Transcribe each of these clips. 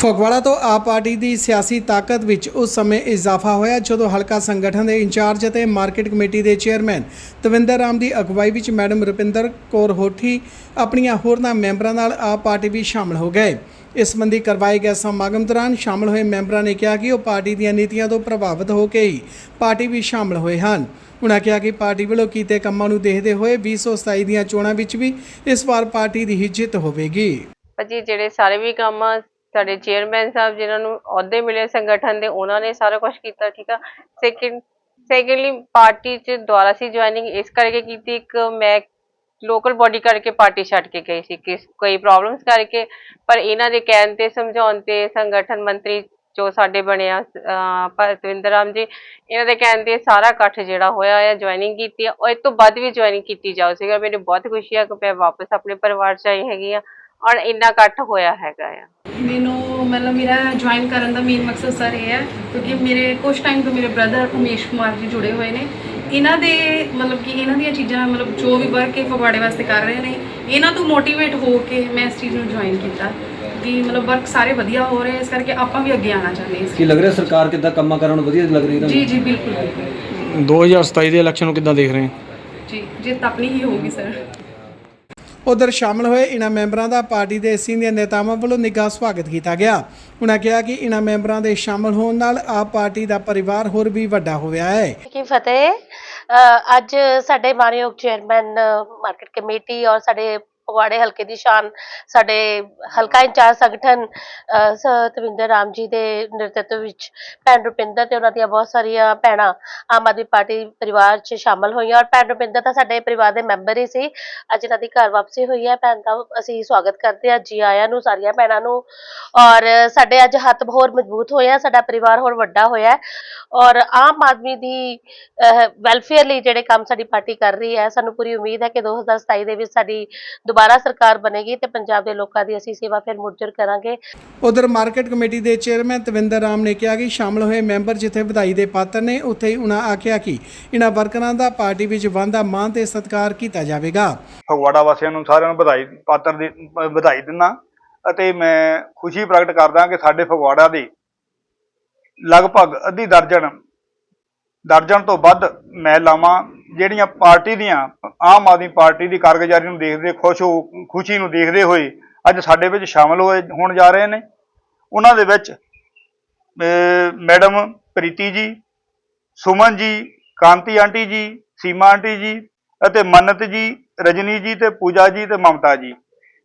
ਫਗਵਾੜਾ ਤੋਂ ਆਪ ਪਾਰਟੀ ਦੀ ਸਿਆਸੀ ਤਾਕਤ ਵਿੱਚ ਉਸ ਸਮੇਂ ਇਜ਼ਾਫਾ ਹੋਇਆ, ਜਦੋਂ ਹਲਕਾ ਸੰਗਠਨ ਦੇ ਇੰਚਾਰਜ ਅਤੇ ਮਾਰਕੀਟ ਕਮੇਟੀ ਦੇ ਚੇਅਰਮੈਨ ਤਵਿੰਦਰ ਰਾਮ ਦੀ ਅਗਵਾਈ ਵਿੱਚ ਮੈਡਮ ਰੁਪਿੰਦਰ ਕੌਰ ਹੋਠੀ ਆਪਣੀਆਂ ਹੋਰਨਾਂ ਮੈਂਬਰਾਂ ਨਾਲ ਆਪ ਪਾਰਟੀ ਵੀ ਸ਼ਾਮਲ ਹੋ ਗਏ। ਇਸ ਸੰਬੰਧੀ ਕਰਵਾਏ ਗਏ ਸਮਾਗਮ ਦੌਰਾਨ ਸ਼ਾਮਲ ਹੋਏ ਮੈਂਬਰਾਂ ਨੇ ਕਿਹਾ ਕਿ ਉਹ ਪਾਰਟੀ ਦੀਆਂ ਨੀਤੀਆਂ ਤੋਂ ਪ੍ਰਭਾਵਿਤ ਹੋ ਕੇ ਹੀ ਪਾਰਟੀ ਵੀ ਸ਼ਾਮਲ ਹੋਏ ਹਨ। ਉਨ੍ਹਾਂ ਕਿਹਾ ਕਿ ਪਾਰਟੀ ਵੱਲੋਂ ਕੀਤੇ ਕੰਮਾਂ ਨੂੰ ਦੇਖਦੇ ਹੋਏ 2027 ਦੀਆਂ ਚੋਣਾਂ ਵਿੱਚ ਵੀ ਇਸ ਵਾਰ ਪਾਰਟੀ ਦੀ ਹੀ ਜਿੱਤ ਹੋਵੇਗੀ। ਭਾਜੀ ਜਿਹੜੇ ਸਾਰੇ ਵੀ ਕੰਮ ਸਾਡੇ ਚੇਅਰਮੈਨ ਸਾਹਿਬ ਜਿਹਨਾਂ ਨੂੰ ਅਹੁਦੇ ਮਿਲੇ ਸੰਗਠਨ ਦੇ, ਉਹਨਾਂ ਨੇ ਸਾਰਾ ਕੁਝ ਕੀਤਾ, ਠੀਕ ਆ? ਸੈਕਿੰਡ ਸੈਕੰਡਲੀ ਪਾਰਟੀ ਚ ਦੁਆਰਾ ਸੀ ਜੁਆਇਨਿੰਗ ਇਸ ਕਰਕੇ ਕੀਤੀ ਇੱਕ ਮੈਂ ਲੋਕਲ ਬੋਡੀ ਕਰਕੇ ਪਾਰਟੀ ਛੱਡ ਕੇ ਗਈ ਸੀ, ਕਿਸ, ਕੋਈ ਪ੍ਰੋਬਲਮਸ ਕਰਕੇ, ਪਰ ਇਹਨਾਂ ਦੇ ਕਹਿਣ ਤੇ, ਸਮਝਾਉਣ ਤੇ ਸੰਗਠਨ ਮੰਤਰੀ ਜੋ ਸਾਡੇ ਬਣਿਆ ਭਤਵਿੰਦਰ ਰਾਮ ਜੀ, ਇਹਨਾਂ ਦੇ ਕਹਿਣ ਤੇ ਸਾਰਾ ਇਕੱਠ ਜਿਹੜਾ ਹੋਇਆ ਹੈ ਜੁਆਇਨਿੰਗ ਕੀਤੀ ਆ ਔਰ ਇਸ ਤੋਂ ਬਾਅਦ ਵੀ ਜੁਆਇਨਿੰਗ ਕੀਤੀ ਜਾਊ ਸੀਗਾ। ਮੈਨੂੰ ਬਹੁਤ ਖੁਸ਼ੀ ਆ ਕਿ ਮੈਂ ਵਾਪਸ ਆਪਣੇ ਪਰਿਵਾਰ ਚ ਆਈ ਹੈਗੀ ਆ। ਔਰ ਇੰਨਾ ਇਕੱਠ ਹੋਇਆ ਹੈਗਾ ਆ। ਮੈਨੂੰ ਮਤਲਬ ਮੇਰਾ ਜੁਆਇਨ ਕਰਨ ਦਾ ਮੇਨ ਮਕਸਦ ਸਰ ਇਹ ਹੈ ਕਿਉਂਕਿ ਮੇਰੇ ਕੁਝ ਟਾਈਮ ਤੋਂ ਮੇਰੇ ਬ੍ਰਦਰ ਉਮੇਸ਼ ਕੁਮਾਰ ਜੀ ਜੁੜੇ ਹੋਏ ਨੇ। ਇਹਨਾਂ ਦੇ ਮਤਲਬ ਕਿ ਇਹਨਾਂ ਦੀਆਂ ਚੀਜ਼ਾਂ ਮਤਲਬ ਜੋ ਵੀ ਵਰਕ ਇਹ ਫਗਵਾੜੇ ਵਾਸਤੇ ਕਰ ਰਹੇ ਨੇ ਇਹਨਾਂ ਤੋਂ ਮੋਟੀਵੇਟ ਹੋ ਕੇ ਮੈਂ ਇਸ ਚੀਜ਼ ਨੂੰ ਜੁਆਇਨ ਕੀਤਾ ਕਿ ਮਤਲਬ ਵਰਕ ਸਾਰੇ ਵਧੀਆ ਹੋ ਰਹੇ ਇਸ ਕਰਕੇ ਆਪਾਂ ਵੀ ਅੱਗੇ ਆਉਣਾ ਚਾਹੁੰਦੇ ਹਾਂ ਇਸ ਕੀ ਲੱਗ ਰਿਹਾ ਸਰਕਾਰ ਕਿੱਦਾਂ ਕੰਮਾਂ ਕਰਨ ਨੂੰ ਵਧੀਆ ਲੱਗ ਰਹੀ ਹੈ ਜੀ ਤੁਹਾਨੂੰ? ਜੀ ਬਿਲਕੁਲ ਬਿਲਕੁਲ। 2027 ਦੇ ਇਲੈਕਸ਼ਨ ਨੂੰ ਕਿੱਦਾਂ ਦੇਖ ਰਹੇ ਹੋ? ਜੀ ਜਿੱਤ ਆਪਣੀ ਹੀ ਹੋਊਗੀ ਸਰ ਉਧਰ ਸ਼ਾਮਲ ਹੋਏ ਇਨ੍ਹਾਂ ਮੈਂਬਰਾਂ ਦਾ ਪਾਰਟੀ ਦੇ ਸੀਨੀਅਰ ਨੇਤਾਵਾਂ ਵੱਲੋਂ ਨਿੱਘਾ ਸਵਾਗਤ ਕੀਤਾ ਗਿਆ। ਉਹਨਾਂ ਕਿਹਾ ਕਿ ਇਨ੍ਹਾਂ ਮੈਂਬਰਾਂ ਦੇ ਸ਼ਾਮਲ ਹੋਣ ਨਾਲ ਆਪ ਪਾਰਟੀ ਦਾ ਪਰਿਵਾਰ ਹੋਰ ਵੀ ਵੱਡਾ ਹੋਇਆ ਹੈ। ਕੀ ਫਤਿਹ। ਅੱਜ ਸਾਡੇ ਮਾਨਯੋਗ ਚੇਅਰਮੈਨ ਮਾਰਕੀਟ ਕਮੇਟੀ ਔਰ ਸਾਡੇ ਪਗਵਾੜੇ ਹਲਕੇ ਦੀ ਸ਼ਾਨ ਸਾਡੇ ਹਲਕਾ ਇੰਚਾਰਜ ਸੰਗਠਨ ਸਤਵਿੰਦਰ ਰਾਮ ਜੀ ਦੇ ਨੇਤਰਤਵ ਵਿੱਚ ਭੈਣ ਰੁਪਿੰਦਰ ਤੇ ਉਹਨਾਂ ਦੀਆਂ ਬਹੁਤ ਸਾਰੀਆਂ ਭੈਣਾਂ ਆਮ ਆਦਮੀ ਪਾਰਟੀ ਪਰਿਵਾਰ 'ਚ ਸ਼ਾਮਲ ਹੋਈਆਂ ਔਰ ਭੈਣ ਰੁਪਿੰਦਰ ਤਾਂ ਸਾਡੇ ਪਰਿਵਾਰ ਦੇ ਮੈਂਬਰ ਹੀ ਸੀ। ਅੱਜ ਇਹਨਾਂ ਦੀ ਘਰ ਵਾਪਸੀ ਹੋਈ ਹੈ। ਭੈਣ ਦਾ ਅਸੀਂ ਸਵਾਗਤ ਕਰਦੇ ਹਾਂ ਜੀ ਆਇਆਂ ਨੂੰ ਸਾਰੀਆਂ ਭੈਣਾਂ ਨੂੰ। ਔਰ ਸਾਡੇ ਅੱਜ ਹੱਥ ਹੋਰ ਮਜ਼ਬੂਤ ਹੋਇਆ ਸਾਡਾ ਪਰਿਵਾਰ ਹੋਰ ਵੱਡਾ ਹੋਇਆ। ਔਰ ਆਮ ਆਦਮੀ ਦੀ ਵੈਲਫੇਅਰ ਲਈ ਜਿਹੜੇ ਕੰਮ ਸਾਡੀ ਪਾਰਟੀ ਕਰ ਰਹੀ ਹੈ ਸਾਨੂੰ ਪੂਰੀ ਉਮੀਦ ਹੈ ਕਿ 2027 ਦੇ ਵਿੱਚ ਸਾਡੀ ਦੁਬਾਰਾ ਸਰਕਾਰ ਬਣੇਗੀ ਤੇ ਪੰਜਾਬ ਦੇ ਲੋਕਾਂ ਦੀ ਅਸੀਂ ਸੇਵਾ ਫਿਰ ਮੁਰਜਰ ਕਰਾਂਗੇ। ਉਧਰ ਮਾਰਕੀਟ ਕਮੇਟੀ ਦੇ ਚੇਅਰਮੈਨ ਤਵਿੰਦਰ ਰਾਮ ਨੇ ਕਿਹਾ ਕਿ ਸ਼ਾਮਲ ਹੋਏ ਮੈਂਬਰ ਜਿੱਥੇ ਵਧਾਈ ਦੇ ਪਾਤਰ ਨੇ ਉੱਥੇ ਹੀ ਉਨ੍ਹਾਂ ਆਖਿਆ ਕਿ ਇਨ੍ਹਾਂ ਵਰਕਰਾਂ ਦਾ ਪਾਰਟੀ ਵਿੱਚ ਵਾਧਾ ਮਾਣ ਤੇ ਸਤਿਕਾਰ ਕੀਤਾ ਜਾਵੇਗਾ। ਫਗਵਾੜਾ ਵਾਸੀਆਂ ਨੂੰ ਸਾਰਿਆਂ ਨੂੰ ਵਧਾਈ ਪਾਤਰ ਦੀ ਵਧਾਈ ਦਿੰਦਾ ਅਤੇ ਮੈਂ ਖੁਸ਼ੀ ਪ੍ਰਗਟ ਕਰਦਾ ਕਿ ਸਾਡੇ ਫਗਵਾੜਾ ਦੇ ਲਗਭਗ ਅੱਧੀ ਦਰਜਨ ਦਰਜਨ ਤੋਂ ਵੱਧ ਮਹਿਲਾਵਾਂ ਜਿਹੜੀਆਂ ਪਾਰਟੀ ਦੀਆਂ, ਆਮ ਆਦਮੀ ਪਾਰਟੀ ਦੀ ਕਾਰਗੁਜ਼ਾਰੀ ਨੂੰ ਦੇਖਦੇ ਖੁਸ਼ ਹੋ, ਖੁਸ਼ੀ ਨੂੰ ਦੇਖਦੇ ਹੋਏ ਅੱਜ ਸਾਡੇ ਵਿੱਚ ਸ਼ਾਮਲ ਹੋਏ, ਹੋਣ ਜਾ ਰਹੇ ਨੇ। ਉਹਨਾਂ ਦੇ ਵਿੱਚ ਮੈਡਮ ਪ੍ਰੀਤੀ ਜੀ, ਸੁਮਨ ਜੀ, ਕਾਂਤੀ ਆਂਟੀ ਜੀ, ਸੀਮਾ ਆਂਟੀ ਜੀ ਅਤੇ ਮੰਨਤ ਜੀ, ਰਜਨੀ ਜੀ ਤੇ ਪੂਜਾ ਜੀ ਤੇ ਮਮਤਾ ਜੀ।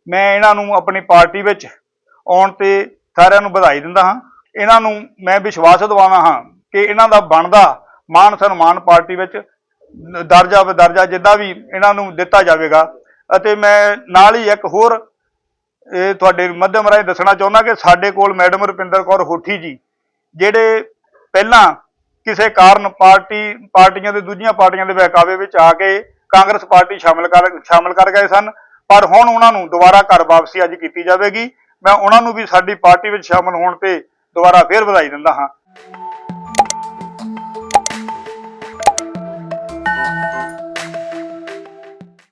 ਮੈਂ ਇਹਨਾਂ ਨੂੰ ਆਪਣੀ ਪਾਰਟੀ ਵਿੱਚ ਆਉਣ ਤੇ ਸਾਰਿਆਂ ਨੂੰ ਵਧਾਈ ਦਿੰਦਾ ਹਾਂ। ਇਹਨਾਂ ਨੂੰ ਮੈਂ ਵਿਸ਼ਵਾਸ ਦਿਵਾਉਂਦਾ ਹਾਂ ਕਿ ਇਹਨਾਂ ਦਾ ਬਣਦਾ ਮਾਨ ਸਨਮਾਨ ਪਾਰਟੀ ਵਿੱਚ ਦਰਜਾ ਬਦਰਜਾ ਜਿੱਦਾਂ ਵੀ ਇਹਨਾਂ ਨੂੰ ਦਿੱਤਾ ਜਾਵੇਗਾ। ਅਤੇ ਮੈਂ ਨਾਲ ਹੀ ਇੱਕ ਹੋਰ, ਇਹ ਤੁਹਾਡੇ ਮਾਧਿਅਮ ਰਾਹੀਂ ਦੱਸਣਾ ਚਾਹੁੰਦਾ ਕਿ ਸਾਡੇ ਕੋਲ ਮੈਡਮ ਰੁਪਿੰਦਰ ਕੌਰ ਹੋਠੀ ਜੀ, ਜਿਹੜੇ ਪਹਿਲਾਂ ਕਿਸੇ ਕਾਰਨ ਪਾਰਟੀ, ਪਾਰਟੀਆਂ ਦੇ, ਦੂਜੀਆਂ ਪਾਰਟੀਆਂ ਦੇ ਬਹਿਕਾਵੇ ਵਿੱਚ ਆ ਕੇ ਕਾਂਗਰਸ ਪਾਰਟੀ ਸ਼ਾਮਲ ਕਰ ਸ਼ਾਮਲ ਕਰ ਗਏ ਸਨ। ਪਰ ਹੁਣ ਉਹਨਾਂ ਨੂੰ ਦੁਬਾਰਾ ਘਰ ਵਾਪਸੀ ਅੱਜ ਕੀਤੀ ਜਾਵੇਗੀ। ਮੈਂ ਉਹਨਾਂ ਨੂੰ ਵੀ ਸਾਡੀ ਪਾਰਟੀ ਵਿੱਚ ਸ਼ਾਮਲ ਹੋਣ ਤੇ ਦੁਬਾਰਾ ਫੇਰ ਵਧਾਈ ਦਿੰਦਾ ਹਾਂ। Thank you.